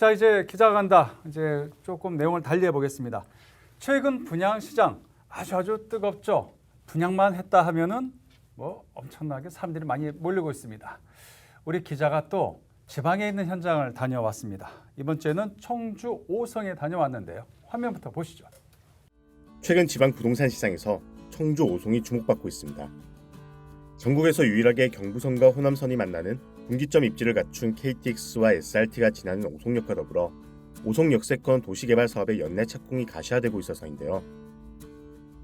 자 이제 기자 간다. 이제 조금 내용을 달리해 보겠습니다. 최근 분양 시장 아주 아주 뜨겁죠. 분양만 했다 하면은 뭐 엄청나게 사람들이 많이 몰리고 있습니다. 우리 기자가 또 지방에 있는 현장을 다녀왔습니다. 이번 주에는 청주 오성에 다녀왔는데요. 화면부터 보시죠. 최근 지방 부동산 시장에서 청주 오송이 주목받고 있습니다. 전국에서 유일하게 경부선과 호남선이 만나는 분기점 입지를 갖춘 KTX와 SRT가 지나는 오송역과 더불어 오송 역세권 도시개발 사업의 연내 착공이 가시화되고 있어서인데요.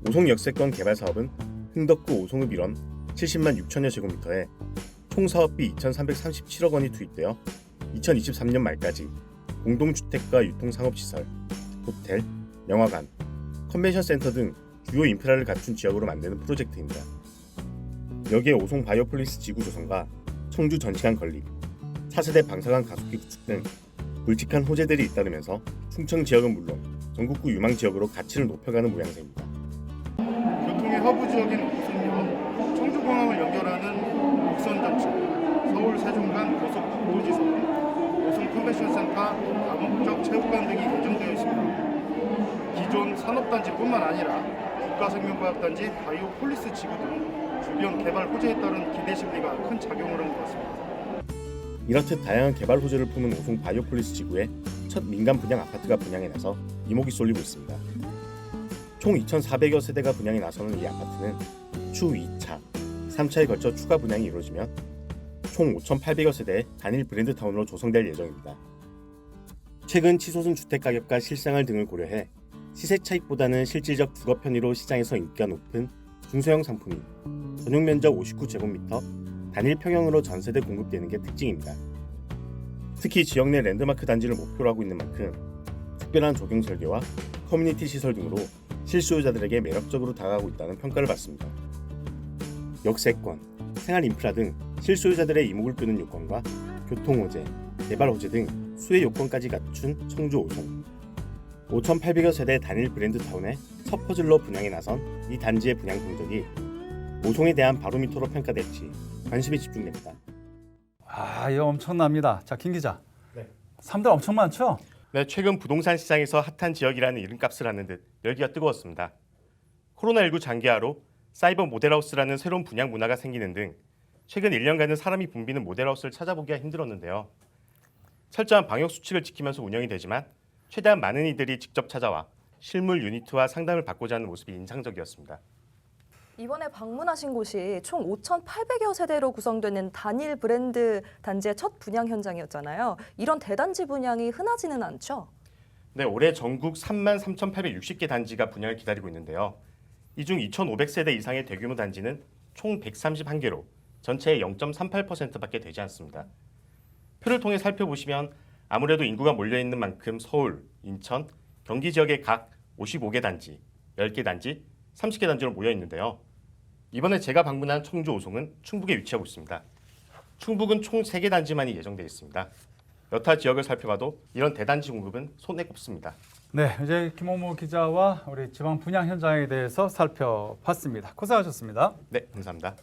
오송 역세권 개발 사업은 흥덕구 오송읍 일원 70만 6천여 제곱미터에 총 사업비 2,337억 원이 투입되어 2023년 말까지 공동주택과 유통상업시설, 호텔, 영화관, 컨벤션 센터 등 주요 인프라를 갖춘 지역으로 만드는 프로젝트입니다. 여기에 오송 바이오폴리스 지구 조성과 청주 전시관 건립, 차세대 방사관 가속기 구축 등 굵직한 호재들이 잇따르면서 충청 지역은 물론 전국구 유망 지역으로 가치를 높여가는 모양새입니다. 교통의 허브 지역인 오송역, 청주공항을 연결하는 목선정치, 서울 세종간 고속 도지선, 오송 컨벤션 센터, 다목적 체육관 등이 예정되어 있습니다. 기존 산업단지뿐만 아니라 국가생명과학단지 바이오폴리스 지구 등 주변 개발 호재에 따른 기대 심리가 큰 작용을 한 것 같습니다. 이렇듯 다양한 개발 호재를 품은 오송 바이오폴리스 지구에 첫 민간 분양 아파트가 분양에 나서 이목이 쏠리고 있습니다. 총 2,400여 세대가 분양에 나서는 이 아파트는 추후 2차, 3차에 걸쳐 추가 분양이 이루어지면 총 5,800여 세대의 단일 브랜드 타운으로 조성될 예정입니다. 최근 치솟은 주택 가격과 실생활 등을 고려해 시세 차익보다는 실질적 주거 편의로 시장에서 인기가 높은 중소형 상품이 전용 면적 59제곱미터 단일 평형으로 전세대 공급되는 게 특징입니다. 특히 지역 내 랜드마크 단지를 목표로 하고 있는 만큼 특별한 조경 설계와 커뮤니티 시설 등으로 실수요자들에게 매력적으로 다가가고 있다는 평가를 받습니다. 역세권, 생활 인프라 등 실수요자들의 이목을 끄는 요건과 교통 호재, 개발 호재 등 수혜 요건까지 갖춘 청주 오송. 5,800여 세대 단일 브랜드 타운의 첫 퍼즐로 분양에 나선 이 단지의 분양 성적이 오송에 대한 바로미터로 평가될지 관심이 집중됩니다. 아 이거 엄청납니다. 자 김 기자. 네. 사람들 엄청 많죠? 네, 최근 부동산 시장에서 핫한 지역이라는 이름값을 하는 듯 열기가 뜨거웠습니다. 코로나19 장기화로 사이버 모델하우스라는 새로운 분양 문화가 생기는 등 최근 1년간은 사람이 붐비는 모델하우스를 찾아보기가 힘들었는데요. 철저한 방역 수칙을 지키면서 운영이 되지만 최대한 많은 이들이 직접 찾아와 실물 유니트와 상담을 받고자 하는 모습이 인상적이었습니다. 이번에 방문하신 곳이 총 5,800여 세대로 구성되는 단일 브랜드 단지의 첫 분양 현장이었잖아요. 이런 대단지 분양이 흔하지는 않죠. 네, 올해 전국 3만 3,860개 단지가 분양을 기다리고 있는데요. 이 중 2,500세대 이상의 대규모 단지는 총 131개로 전체의 0.38%밖에 되지 않습니다. 표를 통해 살펴보시면 아무래도 인구가 몰려 있는 만큼 서울, 인천, 경기 지역의 각 55개 단지, 10개 단지, 30개 단지로 모여 있는데요. 이번에 제가 방문한 청주 오송은 충북에 위치하고 있습니다. 충북은 총 3개 단지만이 예정되어 있습니다. 여타 지역을 살펴봐도 이런 대단지 공급은 손에 꼽습니다. 네, 이제 김호모 기자와 우리 지방 분양 현장에 대해서 살펴봤습니다. 고생하셨습니다. 네, 감사합니다.